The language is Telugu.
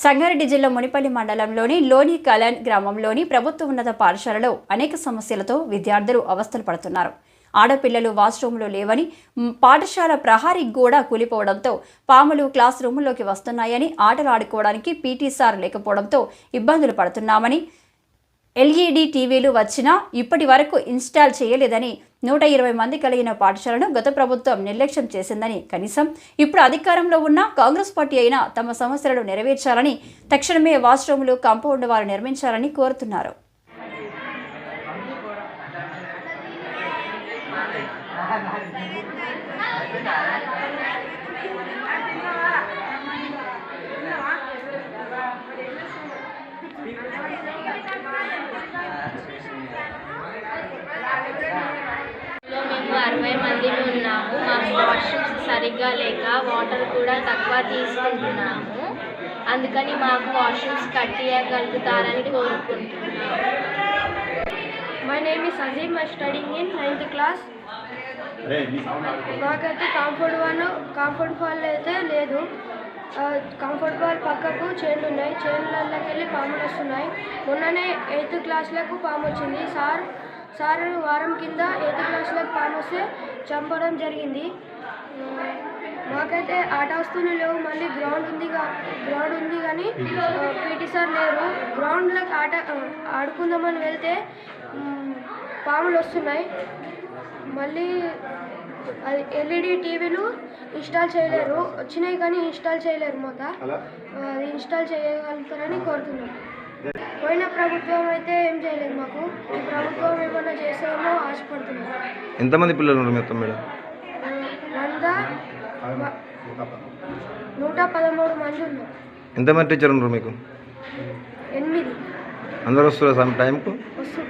సంగారెడ్డి జిల్లా మునిపల్లి మండలంలోని లోని కలన్ గ్రామంలోని ప్రభుత్వ ఉన్నత పాఠశాలలో అనేక సమస్యలతో విద్యార్థులు అవస్థలు పడుతున్నారు. ఆడపిల్లలు వాష్రూమ్లు లేవని పాఠశాల ప్రహారీ గోడ కూలిపోవడంతో పాములు క్లాస్ రూముల్లోకి వస్తున్నాయని ఆటలు ఆడుకోవడానికి పీటీ సార్ లేకపోవడంతో ఇబ్బందులు పడుతున్నామని ఎల్ఈడి టీవీలు వచ్చినా ఇప్పటి వరకు ఇన్స్టాల్ చేయలేదని నూట ఇరవై మంది కలిగిన పాఠశాలను గత ప్రభుత్వం నిర్లక్ష్యం చేసిందని కనీసం ఇప్పుడు అధికారంలో ఉన్న కాంగ్రెస్ పార్టీ అయినా తమ సమస్యలను నెరవేర్చాలని తక్షణమే వాష్రూములు కాంపౌండ్ వారు నిర్మించాలని కోరుతున్నారు లో మేము అరవై మంది ఉన్నాము మాకు వాష్రూమ్స్ సరిగ్గా లేక వాటర్ కూడా తక్కువ తీసుకుంటున్నాము. అందుకని మాకు వాష్రూమ్స్ కట్టియగలుగుతారని కోరుకుంటున్నాము. My name is Azeem I studying in ninth class మాకైతే కంఫర్ట్ వాల్ కంఫర్ట్ వాల్ అయితే లేదు. కంఫర్ట్ వాల్ పక్కకు చైన్లు ఉన్నాయి. చైన్లలోకి వెళ్ళి పాములు వస్తున్నాయి. మొన్ననే ఎయిత్ క్లాస్లకు పాము వచ్చింది. సార్ సార్ వారం కింద ఎయిత్ క్లాస్లకు పాము వస్తే చంపడం జరిగింది. మాకైతే ఆట వస్తువులు లేవు మళ్ళీ గ్రౌండ్ ఉంది గ్రౌండ్ ఉంది కానీ పీటీ సార్ లేరు. గ్రౌండ్లోకి ఆట ఆడుకుందామని వెళ్తే పాములు వస్తున్నాయి. మళ్ళీ అది ఎల్ఈడి టీవీలు ఇన్స్టాల్ చేయలేరు. వచ్చినాయి కానీ ఇన్స్టాల్ చేయలేరు మాకు. అది ఇన్స్టాల్ చేయగలుగుతారని కోరుతున్నాం. పోయిన ప్రభుత్వం అయితే ఏం చేయలేదు మాకు. ఈ ప్రభుత్వం ఏమైనా చేసేమో ఆశపడుతున్నాం. ఎంతమంది పిల్లలు ఉన్నారు మొత్తం మేడం నూట పదమూడు. మంది ఉన్నారు. ఎంతమంది టీచర్ ఉన్నారు మీకు? ఎనిమిది. అందరు వస్తున్నారు సమ్ టైంకు? వస్తున్నారు.